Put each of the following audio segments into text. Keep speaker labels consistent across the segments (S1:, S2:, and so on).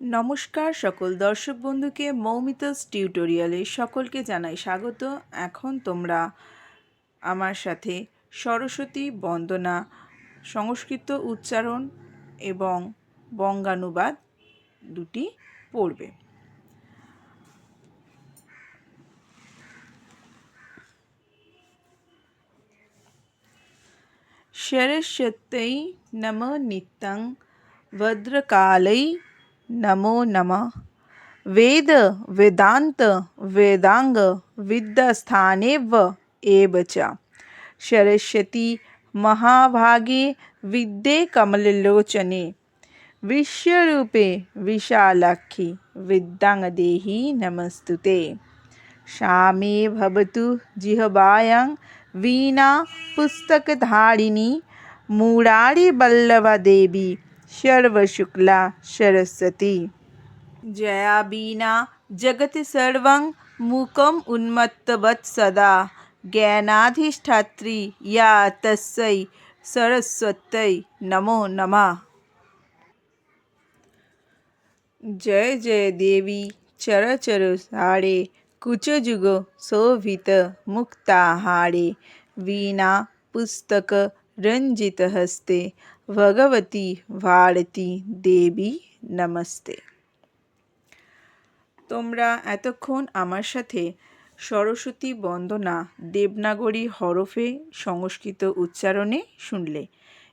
S1: নমস্কার সকল দর্শক বন্ধুকে মৌমিতাস টিউটোরিয়ালে সকলকে জানাই স্বাগত। এখন তোমরা আমার সাথে সরস্বতী বন্দনা, সংস্কৃত উচ্চারণ এবং বঙ্গানুবাদ দুটি পড়বে। সরস্বত্যই নম নিত্যং ভদ্রকালই नमो नमः। वेद वेदान्त वेदांग विद्यास्थानेव एव च। सरस्वती महाभागे विद्ये कमललोचने। विश्वरूपे विशालाक्षी विद्याङ्गदेहि नमस्तुते। सा मे भवतु जिह्वायां वीणा पुस्तकधारिणी मुरारिवल्लभा देवी सर्वशुक्ला सरस्वती। जया वीणा जगत सर्वं मुखम् उन्मत्तवत् सदा। ज्ञानाधिष्ठात्री या तस्यै सरस्वत्यै नमो नमः। जय जय देवी, चर चरचर सारे कुचजुग शोभित मुक्ताहारे वीणा पुस्तक रञ्जित हस्ते ভগবতী ভারতী দেবী নমস্তে তোমরা এতক্ষণ আমার সাথে সরস্বতী বন্দনা দেবনাগরী হরফে সংস্কৃত উচ্চারণে শুনলে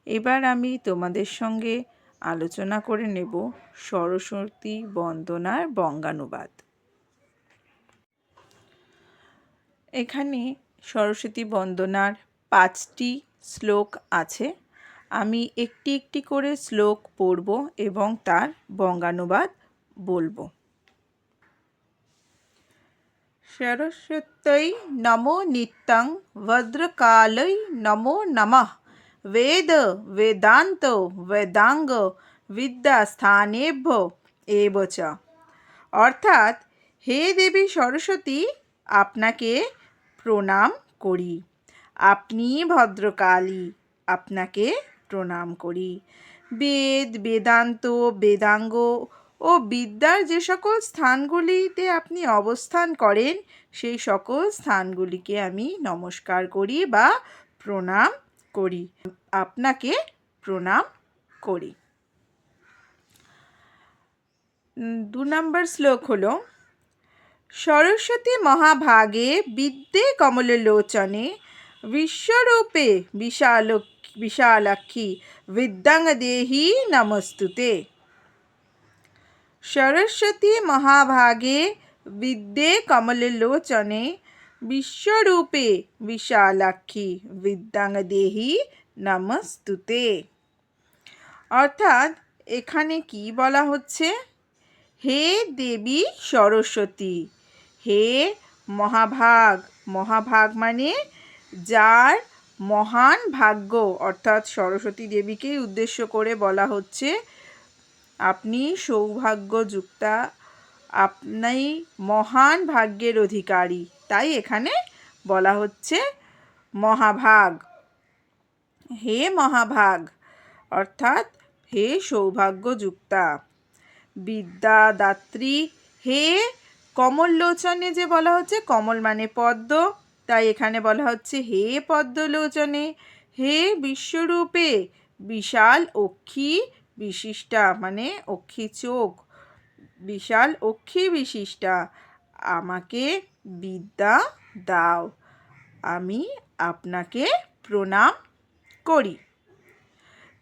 S1: এবার আমি তোমাদের সঙ্গে আলোচনা করে নেব সরস্বতী বন্দনার বঙ্গানুবাদ এখানে সরস্বতী বন্দনার পাঁচটি শ্লোক আছে। আমি একটি একটি করে শ্লোক পড়ব এবং তার বঙ্গানুবাদ বলব। সরস্বত্যই নমো নিত্যং ভদ্রকালই নমো নমঃ। বেদ বেদান্ত বেদাঙ্গ বিদ্যাস্থানেভ্য এব অর্থাৎ, হে দেবী সরস্বতী, আপনাকে প্রণাম করি। আপনি ভদ্রকালী, আপনাকে প্রণাম করি। বেদ, বেদান্ত, বেদাঙ্গ ও বিদ্যার যে সকল স্থানগুলিতে আপনি অবস্থান করেন, সেই সকল স্থানগুলিকে আমি নমস্কার করি বা প্রণাম করি। আপনাকে প্রণাম করি। দু নম্বর শ্লোক হলো, সরস্বতী মহাভাগে বিদ্যে কমললোচনে বিশ্বরূপে বিশাল বিশালাক্ষী বিদ্যাঙ্গদেহি নমস্তুতে সরস্বতী মহাভাগে বিদ্যে কমললোচনে বিশ্বরূপে বিশালাক্ষী বিদ্যাঙ্গদেহি নমস্তুতে অর্থাৎ এখানে কি বলা হচ্ছে হে দেবী সরস্বতী হে মহাভাগ মহাভাগ মানে যার মহান ভাগ্য, অর্থাৎ সরস্বতী দেবীকেই উদ্দেশ্য করে বলা হচ্ছে, আপনি সৌভাগ্যযুক্তা, আপনি মহান ভাগ্যের অধিকারী। তাই এখানে বলা হচ্ছে মহাভাগ। হে মহাভাগ, অর্থাৎ হে সৌভাগ্যযুক্তা, বিদ্যাদাত্রী, হে কমল লোচনে যে বলা হচ্ছে, কমল মানে পদ্ম তাই এখানে বলা হচ্ছে, হে পদ্মলোচনে, হে বিশ্বরূপে, বিশাল অক্ষী বিশিষ্টা মানে অক্ষী চোখ, বিশাল অক্ষী বিশিষ্টা, আমাকে বিদ্যা দাও, আমি আপনাকে প্রণাম করি।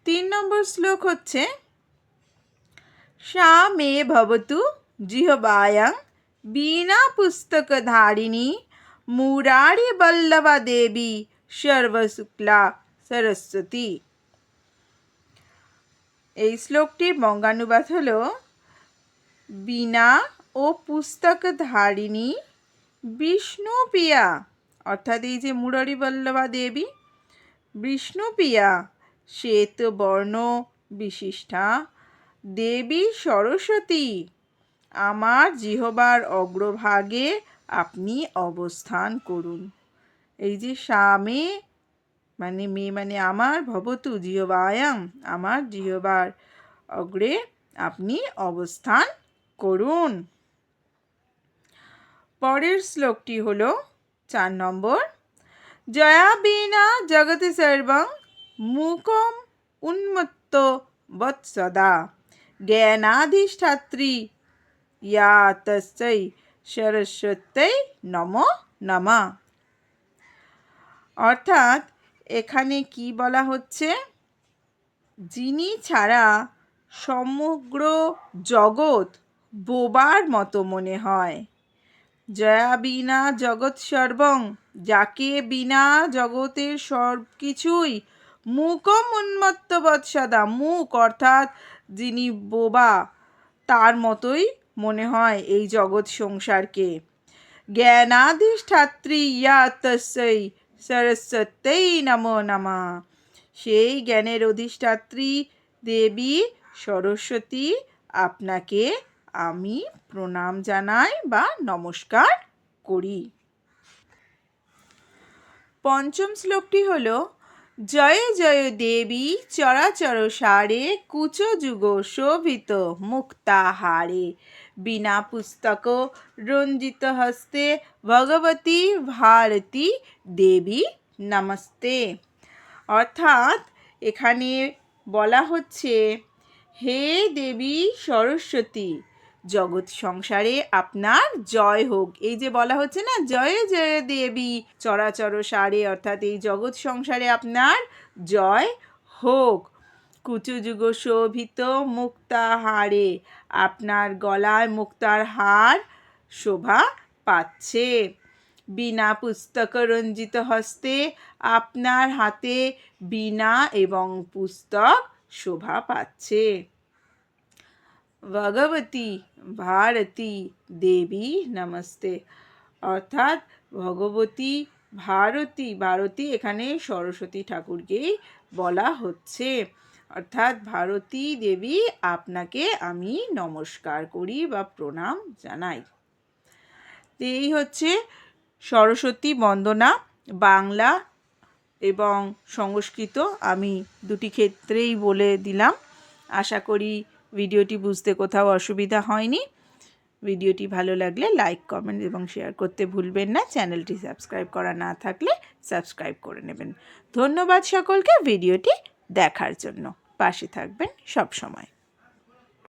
S1: তিন নম্বর শ্লোক হচ্ছে সা মে ভবতু জিহবায়াং বীণা পুস্তকধারিণী মুরারি বল্লভা দেবী সর্বশুক্লা সরস্বতী এই শ্লোকটির বঙ্গানুবাদ হল, বীণা ও পুস্তকধারিণী বিষ্ণুপ্রিয়া অর্থাৎ এই যে মুরারি বল্লভা দেবী বিষ্ণুপ্রিয়া শ্বেত বর্ণ বিশিষ্টা, দেবী সরস্বতী, আমার জিহবার অগ্রভাগে আপনি অবস্থান করুন। এই যে স্বামী মানে মেয়ে মানে আমার, ভবতু জিহবায়াম, আমার জিহবার অগ্রে আপনি অবস্থান করুন। পরের শ্লোকটি হলো চার নম্বর। জয়া বিনা জগতি সর্বং মুকম উন্মত্ত বৎসদা। জ্ঞানাধিষ্ঠাত্রী, ইয়া তস্যৈ সরস্বত্যই নম নমা। অর্থাৎ এখানে কি বলা হচ্ছে? যিনি ছাড়া সমগ্র জগৎ বোবার মতো মনে হয়। জয়া বিনা জগৎ সর্বং, যাকে বিনা জগতের সব কিছুই মুকম উন্মত্ত বৎসদা মুখ, অর্থাৎ যিনি বোবা, তার মতোই মনে হয় এই জগৎ সংসারকে। জ্ঞানাধিষ্ঠাত্রী ইয়া তস্যৈ সরস্বত্যই নমো নমা। সেই জ্ঞানের অধিষ্ঠাত্রী দেবী সরস্বতী, আপনাকে আমি প্রণাম জানাই বা নমস্কার করি। পঞ্চম শ্লোকটি হল, জয় জয় দেবী, চরাচর সারে কুচ যুগ শোভিত মুক্তাহারে। বিনা পুস্তক রঞ্জিত হস্তে ভগবতী ভারতী দেবী নমস্তে অর্থাৎ এখানে বলা হচ্ছে, হে দেবী সরস্বতী, জগৎ সংসারে আপনার জয় হোক। এই যে বলা হচ্ছে না, জয় জয় দেবী, চরাচর সারে, অর্থাৎ এই জগৎ সংসারে আপনার জয় হোক। কুচুযুগ শোভিত মুক্তা মুক্তাহারে। আপনার গলায় মুক্তার হার শোভা পাচ্ছে। বিনা পুস্তক রঞ্জিত হস্তে আপনার হাতে বিনা এবং পুস্তক শোভা পাচ্ছে। ভগবতী ভারতী দেবী, নমস্তে। অর্থাৎ ভগবতী ভারতী ভারতী এখানে সরস্বতী ঠাকুরকেই বলা হচ্ছে। অর্থাৎ ভারতী দেবী আপনাকে আমি নমস্কার করি বা প্রণাম জানাই। এই হচ্ছে সরস্বতী বন্দনা, বাংলা এবং সংস্কৃত আমি দুটি ক্ষেত্রেই বলে দিলাম। আশা করি ভিডিওটি বুঝতে কোথাও অসুবিধা হয়নি। ভিডিওটি ভালো লাগলে লাইক, কমেন্ট এবং শেয়ার করতে ভুলবেন না। চ্যানেলটি সাবস্ক্রাইব করা না থাকলে সাবস্ক্রাইব করে নেবেন। ধন্যবাদ সকলকে, ভিডিওটি দেখার জন্য। পাশে থাকবেন সব সময়।